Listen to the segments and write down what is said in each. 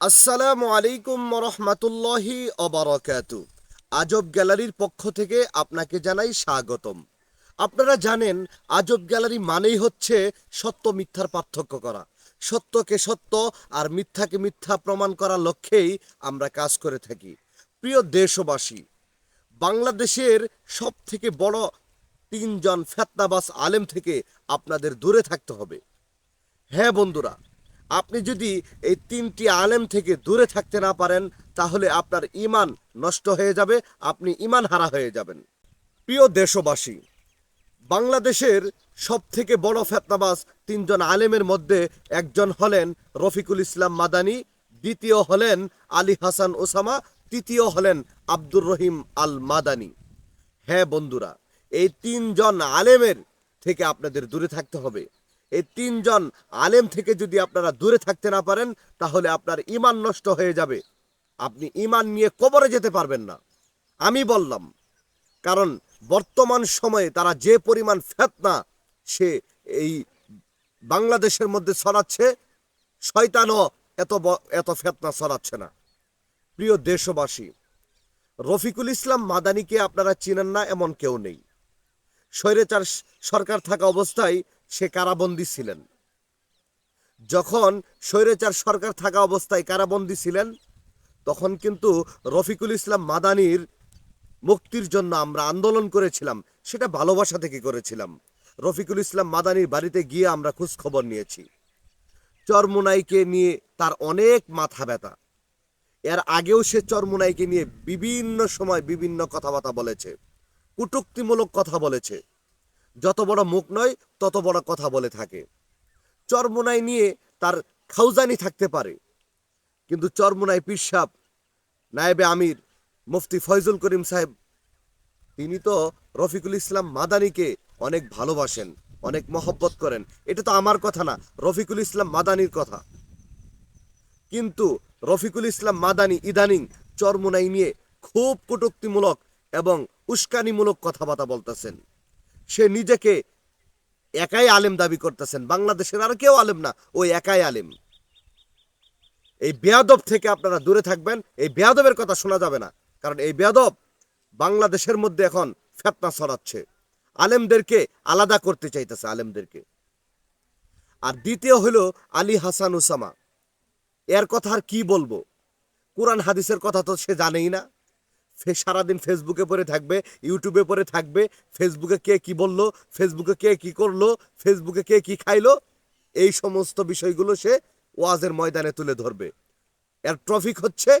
আসসালামু আলাইকুম রহমাতুল্লাহি অবরকাত আজব গ্যালারির পক্ষ থেকে আপনাকে জানাই স্বাগতম। আপনারা জানেন, আজব গ্যালারি মানেই হচ্ছে সত্য মিথ্যার পার্থক্য করা। সত্যকে সত্য আর মিথ্যাকে মিথ্যা প্রমাণ করার লক্ষ্যেই আমরা কাজ করে থাকি। প্রিয় দেশবাসী, বাংলাদেশের সব থেকে বড় তিনজন ফেতনাবাস আলেম থেকে আপনাদের দূরে থাকতে হবে। হ্যাঁ বন্ধুরা আপনি যদি এই তিনটি আলেম থেকে দূরে থাকতে না পারেন, তাহলে আপনার ইমান নষ্ট হয়ে যাবে, আপনি ইমান হারা হয়ে যাবেন। প্রিয় দেশবাসী, বাংলাদেশের সব থেকে বড় ফেতনাবাজ তিনজন আলেমের মধ্যে একজন হলেন রফিকুল ইসলাম মাদানি, দ্বিতীয় হলেন আলী হাসান ওসামা, তৃতীয় হলেন আব্দুর রহিম আল মাদানি। হ্যাঁ বন্ধুরা, এই তিনজন আলেমের থেকে আপনাদের দূরে থাকতে হবে। এই তিনজন আলেম থেকে যদি আপনারা দূরে থাকতে না পারেন, তাহলে আপনার ইমান নষ্ট হয়ে যাবে। আপনি ইমান নিয়ে কবরে যেতে পারবেন না। আমি বললাম, কারণ বর্তমান সময়ে তারা যে পরিমাণ ফেতনা সে এই বাংলাদেশের মধ্যে ছড়াচ্ছে, শয়তানও এত এত ফেতনা ছড়াচ্ছে না। প্রিয় দেশবাসী, রফিকুল ইসলাম মাদানিকে আপনারা চিনেন না, এমন কেউ নেই। স্বৈরাচার সরকার থাকা অবস্থায় সে কারাবন্দী ছিলেন। যখন স্বৈরাচার সরকার থাকা অবস্থায় কারাবন্দী ছিলেন, তখন কিন্তু রফিকুল ইসলাম মাদানির মুক্তির জন্য আমরা আন্দোলন করেছিলাম, সেটা ভালোবাসা থেকে করেছিলাম। রফিকুল ইসলাম মাদানির বাড়িতে গিয়ে আমরা খোঁজ খবর নিয়েছি। চরমুনাইকে নিয়ে তার অনেক মাথা ব্যথা। এর আগেও সে চরমুনাইকে নিয়ে বিভিন্ন সময় বিভিন্ন কথাবার্তা বলেছে, কুটুক্তিমূলক কথা বলেছে। যত বড় মুখ নয়, তত বড় কথা বলে থাকে। চরমুনাই নিয়ে তার খাউজানি থাকতে পারে। কিন্তু চরমুনাই পিসাব নায়েবে আমির, মুফতি ফয়জুল করিম সাহেব, তিনি তো রফিকুল ইসলাম মাদানিকে অনেক ভালোবাসেন, অনেক মহব্বত করেন। এটা তো আমার কথা না, রফিকুল ইসলাম মাদানির কথা। কিন্তু রফিকুল ইসলাম মাদানি ইদানিং চরমুনাই নিয়ে খুব কটুক্তিমূলক এবং উস্কানিমূলক কথাবার্তা বলতেছেন। সে নিজেকে একাই আলেম দাবি করতেছেন। বাংলাদেশের আর কেউ আলেম না ওই একাই আলেম। এই বেয়াদব থেকে আপনারা দূরে থাকবেন, এই বেয়াদবের কথা শোনা যাবে না। কারণ এই বেয়াদব বাংলাদেশের মধ্যে এখন ফেতনা ছড়াচ্ছে। আলেমদেরকে আলাদা করতে চাইতেছে আলেমদেরকে। আর দ্বিতীয় হলো আলী হাসান উসামা এর কথা আর কি বলব? কোরআন, হাদিসের কথা তো সে জানেই না। সারাদিন ফেসবুকে পরে থাকবে ইউটিউবে পড়ে থাকবে ফেসবুকে কে কি বলল ফেসবুকে কে কি করল ফেসবুকে কে কি খাইলো, এই সমস্ত বিষয়গুলো সে ওয়াজের ময়দানে তুলে ধরবে। এর ট্রফিক হচ্ছে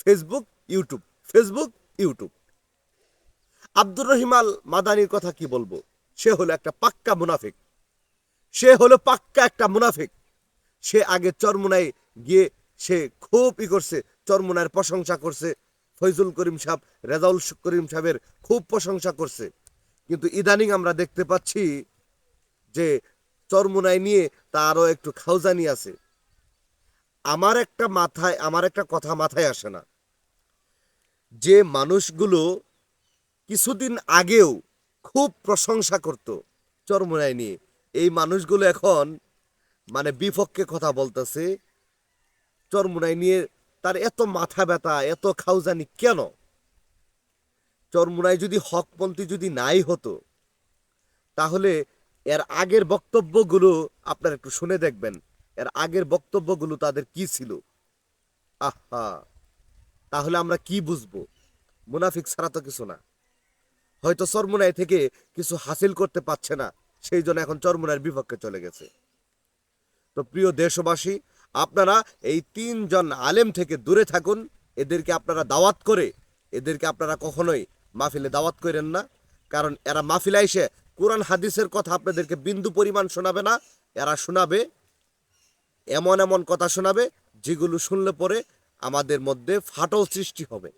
Facebook YouTube Facebook YouTube Abdur রহিমাল মাদানির কথা কি বলব? সে হলো একটা পাক্কা মুনাফিক। সে হলো পাক্কা একটা মুনাফিক। সে আগে চরমুনায় গিয়ে সে খুব ই করছে, চরমুনার প্রশংসা করছে ফৈজুল করিম সাহেব, রেজাউল করিম সাহেবের খুব প্রশংসা করছে। কিন্তু ইদানিং আমরা দেখতে পাচ্ছি যে চরমুনায় নিয়ে তারও একটু খাউজানি আছে। আমার একটা মাথায়, আমার একটা কথা মাথায় আসে না। যে মানুষগুলো কিছুদিন আগেও খুব প্রশংসা করত চরমুনায় নিয়ে। এই মানুষগুলো এখন মানে বিপক্ষে কথা বলতেছে চরমুনাই নিয়ে তার এত মাথা ব্যথা, এত খাউজানি কেন? চরমুনাই যদি হকপন্থী যদি নাই হতো, তাহলে এর আগের বক্তব্যগুলো আপনারা একটু শুনে দেখবেন। এর আগের বক্তব্যগুলো তাদের কি ছিল? আহা! তাহলে আমরা কি বুঝব? মুনাফিক ছাড়া তো কিছু না। হয়তো চরমুনাই থেকে কিছু হাসিল করতে পারছে না, সেই জন্য এখন চরমুনার বিপক্ষে চলে গেছে। তো প্রিয় দেশবাসী আপনারা এই তিনজন আলেম থেকে দূরে থাকুন। এদেরকে আপনারা দাওয়াত করে, এদেরকে আপনারা কখনোই মাহফিলে দাওয়াত করেন না। কারণ এরা মাহফিলে এসে কোরআন, হাদিসের কথা আপনাদেরকে বিন্দু পরিমাণ শোনাবে না। এরা শোনাবে, এমন এমন কথা শোনাবে, যেগুলো শুনলে পরে আমাদের মধ্যে ফাটল সৃষ্টি হবে।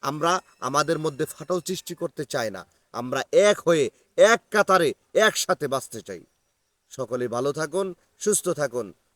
আমরা আমাদের মধ্যে ফাটল সৃষ্টি করতে চাই না। আমরা এক হয়ে, এক কাতারে একসাথে বাঁচতে চাই। সকলে ভালো থাকুন, সুস্থ থাকুন।